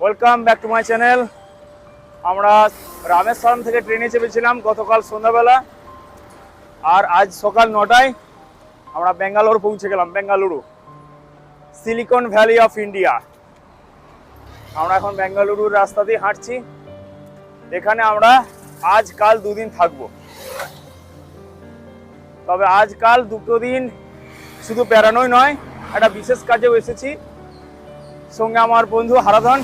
Welcome back to my channel আমরা রামেশ্বরম থেকে ট্রেনে চেপেছিলাম গতকাল সন্ধ্যাবেলা। আর আজ সকাল নটায় আমরা ব্যাঙ্গালোর পৌঁছে গেলাম, Bengaluru. Silicon valley of India আমরা এখন বেঙ্গালুরুর রাস্তা দিয়ে হাঁটছি। এখানে আমরা আজ কাল দুদিন থাকব। তবে আজ কাল দুটো দিন শুধু বেড়ানোই নয়, একটা বিশেষ কাজেও এসেছি। সঙ্গে আমার বন্ধু হারাধন।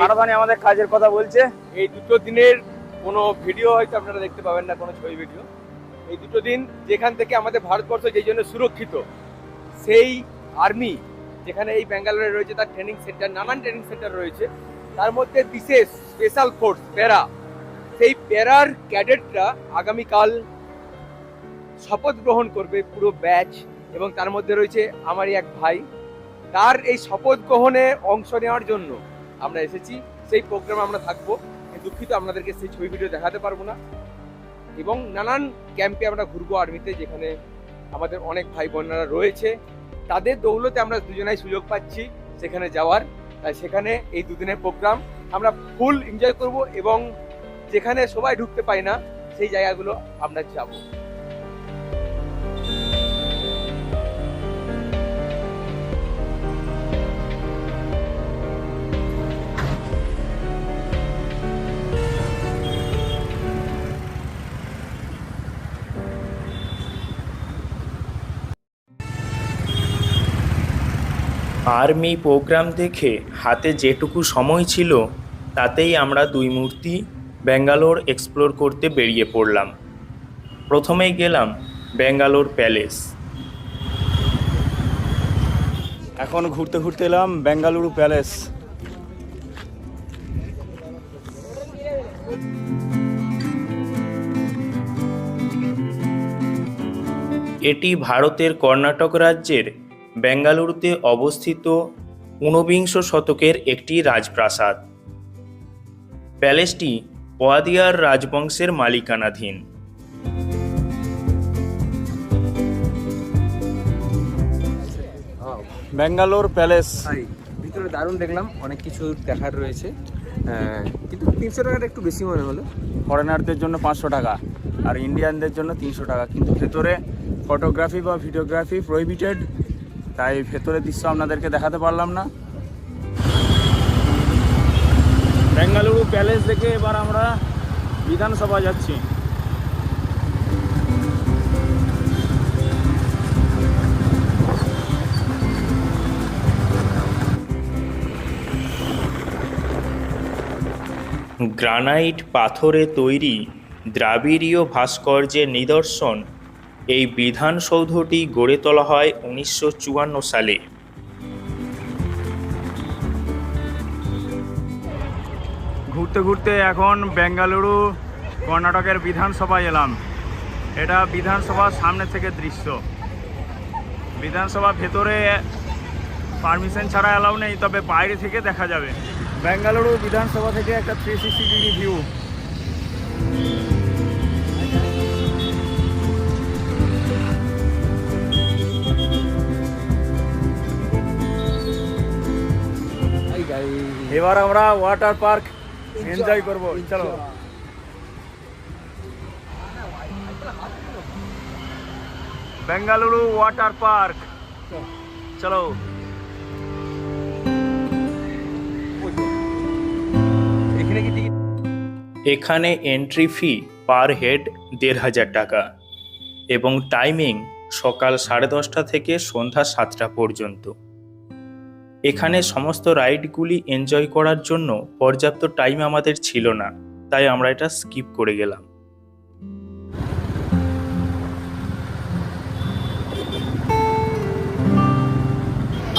হারাধনই আমাদের কাজের কথা বলছে। এই দুটো দিনের কোনো ভিডিও হয়তো আপনারা দেখতে পাবেন না, কোনো ছবি ভিডিও। এই দুটো দিন যেখান থেকে আমাদের ভারতবর্ষ যেই জন্য সুরক্ষিত, সেই আর্মি যেখানে এই ব্যাঙ্গালোরে রয়েছে, তার ট্রেনিং সেন্টার নানান ট্রেনিং সেন্টার রয়েছে, তার মধ্যে বিশেষ স্পেশাল ফোর্স প্যারা। সেই প্যারার ক্যাডেটরা আগামীকাল শপথ গ্রহণ করবে পুরো ব্যাচ এবং তার মধ্যে রয়েছে আমারই এক ভাই। তার এই শপথ গ্রহণে অংশ নেওয়ার জন্য আমরা এসেছি, সেই প্রোগ্রামে আমরা থাকব। দুঃখিত, আপনাদেরকে সেই ছবি ভিডিও দেখাতে পারব না। এবং নানান ক্যাম্পে আমরা ঘুরবো আর্মিতে যেখানে আমাদের অনেক ভাই বোনেরা রয়েছে। তাদের দৌলতে আমরা দুজনাই সুযোগ পাচ্ছি সেখানে যাওয়ার। তাই সেখানে এই দুদিনের প্রোগ্রাম আমরা ফুল এনজয় করব এবং যেখানে সবাই ঢুকতে পায় না, সেই জায়গাগুলো আমরা যাব। আর্মি প্রোগ্রাম দেখে হাতে যেটুকু সময় ছিল তাতেই আমরা দুই মূর্তি ব্যাঙ্গালোর এক্সপ্লোর করতে বেরিয়ে পড়লাম। প্রথমেই গেলাম ব্যাঙ্গালোর প্যালেস। এখন ঘুরতে ঘুরতে এলাম বেঙ্গালুরু প্যালেস। এটি ভারতের কর্ণাটক রাজ্যের বেঙ্গালুরুতে অবস্থিত ঊনবিংশ শতকের একটি রাজপ্রাসাদ। প্যালেসটি ওয়াদিয়ার রাজবংশের মালিকানাধীন। ব্যাঙ্গালোর প্যালেস। ভিতরে দারুণ দেখলাম অনেক কিছু দেখার রয়েছে। কিন্তু তিনশো টাকাটা একটু বেশি মনে হলো। ফরেনারদের জন্য পাঁচশো টাকা আর ইন্ডিয়ানদের জন্য তিনশো টাকা কিন্তু ভেতরে ফটোগ্রাফি বা ভিডিওগ্রাফি প্রহিবিটেড তাই ভেতরের দৃশ্য আপনাদেরকে দেখাতে পারলাম না। বেঙ্গালুরু প্যালেস দেখে এবার আমরা বিধানসভা যাচ্ছি। গ্রানাইট পাথরে তৈরি দ্রাবিড়ীয় ভাস্কর্যের নিদর্শন এই বিধানসৌধটি গড়ে তোলা হয় উনিশশো চুয়ান্ন সালে। ঘুরতে ঘুরতে এখন বেঙ্গালুরু, কর্ণাটকের বিধানসভায় এলাম। এটা বিধানসভার সামনে থেকে দৃশ্য। বিধানসভা ভেতরে পারমিশন ছাড়া অ্যালাউ নেই, তবে বাইরে থেকে দেখা যাবে। বেঙ্গালুরু বিধানসভা থেকে একটা থ্রি সিক্সটি ডিগ্রি ভিউ এবার আমরা ওয়াটার পার্ক এনজয় করব, চলো। Bengaluru water park. চলো। এখানে এন্ট্রি ফি পার হেড দেড় হাজার টাকা এবং টাইমিং সকাল সাড়ে দশটা থেকে সন্ধ্যা সাতটা পর্যন্ত। এখানে সমস্ত রাইডগুলি এনজয় করার জন্য পর্যাপ্ত টাইম আমাদের ছিল না তাই আমরা এটা স্কিপ করে গেলাম।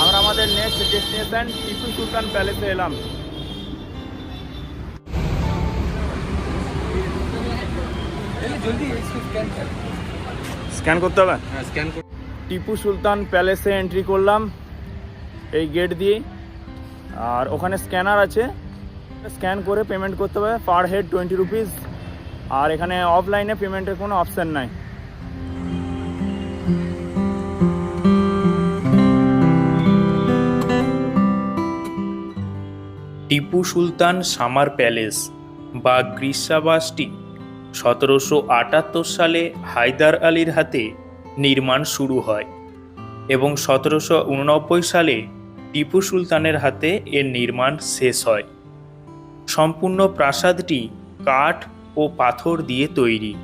আমরা আমাদের নেক্সট ডেস্টিনেশন টিপু সুলতান প্যালেসে এলাম। স্ক্যান করতে হবে? হ্যাঁ স্ক্যান টিপু সুলতান প্যালেসে এন্ট্রি করলাম। এই গেট দিয়ে আর ওখানে স্ক্যানার আছে। স্ক্যান করে পেমেন্ট করতে হবে। পার হেড টোয়েন্টি রুপিস আর এখানে অফলাইনে পেমেন্টের কোনো অপশান নাই। টিপু সুলতান সামার প্যালেস বা গ্রীষ্মাবাসটি সতেরোশো আটাত্তর সালে হায়দার আলীর হাতে নির্মাণ শুরু হয় এবং সতেরোশো উননব্বই সালে টিপু সুলতানের হাতে এর নির্মাণ শেষ হয়। সম্পূর্ণ প্রাসাদটি কাঠ ও পাথর দিয়ে তৈরি।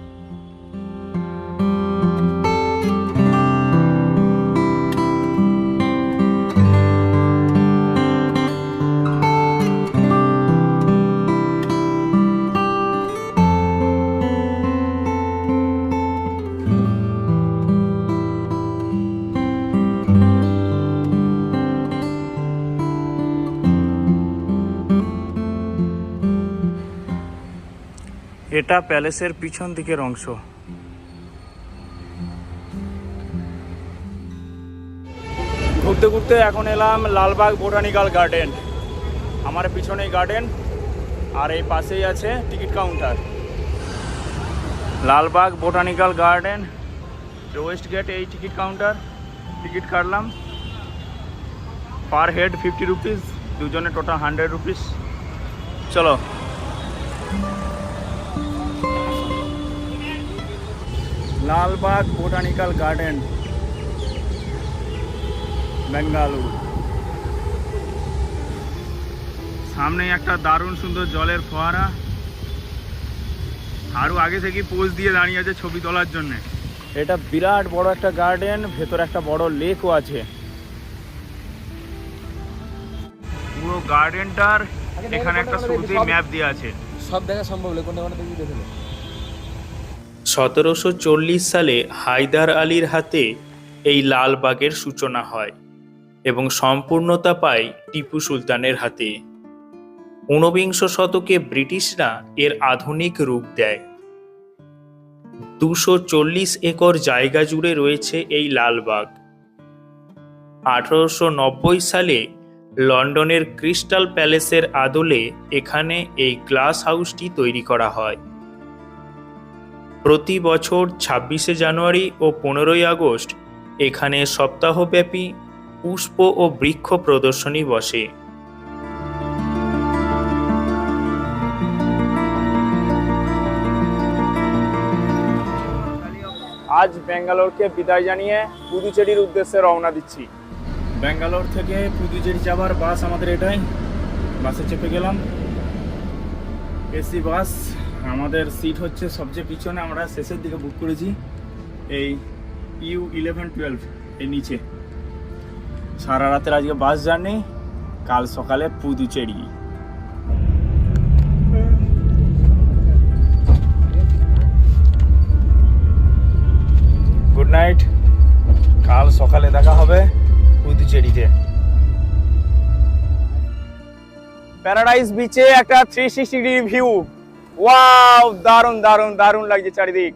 এটা প্যালেসের পিছন দিকের অংশ। ঘুরতে ঘুরতে এখন এলাম লালবাগ বোটানিক্যাল গার্ডেন। আমার পিছনেই গার্ডেন, আর এই পাশেই আছে ticket counter. Lalbagh botanical garden west gate এই টিকিট কাউন্টার, টিকিট কাটলাম। পার হেড ফিফটি রুপিস দুজনে টোটাল হান্ড্রেড রুপিস চলো। Lalbagh botanical garden Bengaluru. সামনে একটা দারুণ সুন্দর জলের ফোয়ারা। আরও আগে থেকে পোজ দিয়ে দাঁড়িয়ে আছে ছবি তোলার জন্য। এটা বিরাট বড় একটা গার্ডেন ভেতরে একটা বড় লেকও আছে। পুরো গার্ডেনটার এখানে একটা শুরুতেই ম্যাপ দেওয়া আছে। সব দেখা সম্ভব হলে কোনটা কোনটা দেখি দেখে সতেরোশো চল্লিশ সালে হায়দার আলীর হাতে এই লালবাগের সূচনা হয় এবং সম্পূর্ণতা পায় টিপু সুলতানের হাতে। ঊনবিংশ শতকে ব্রিটিশরা এর আধুনিক রূপ দেয়। দুশো চল্লিশ একর জায়গা জুড়ে রয়েছে এই লালবাগ। আঠারোশো নব্বই সালে লন্ডনের ক্রিস্টাল প্যালেসের আদলে এখানে এই গ্লাস হাউসটি তৈরি করা হয়। প্রতি বছর ছাব্বিশে জানুয়ারি ও পনেরোই আগস্ট এখানে সপ্তাহব্যাপী পুষ্প ও বৃক্ষ প্রদর্শনী বসে। আজ ব্যাঙ্গালোরকে বিদায় জানিয়ে পুদুচেরির উদ্দেশ্যে রওনা দিচ্ছি। ব্যাঙ্গালোর থেকে পুদুচেরি যাবার বাস আমাদের এটাই। বাসে চেপে গেলাম। AC bus. আমাদের সিট হচ্ছে সবচেয়ে পিছনে, আমরা শেষের দিকে বুক করেছি এই ইউ ইলেভেন টুয়েলভ এই নিচে। সারা রাতের আজকে বাস জার্নি কাল সকালে পুদুচেরি। গুড নাইট কাল সকালে দেখা হবে পুদুচেরিতে। প্যারাডাইস বিচে একটা three sixty degree view wow দারুণ দারুণ দারুণ লাগছে চারিদিক।